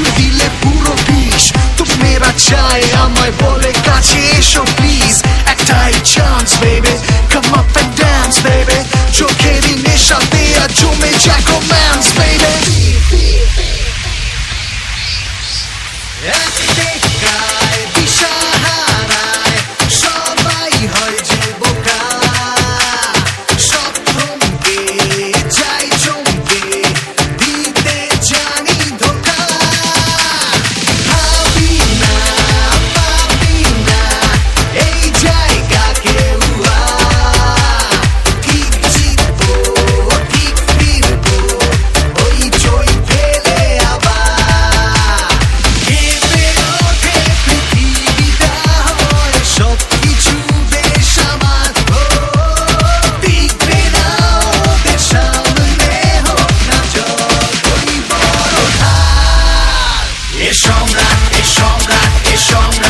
কিছু দিলে পুরো বিষ। তুমি মেরা চায় আমায় বলে কাছে এসো please It's on that, it's on that, it's on.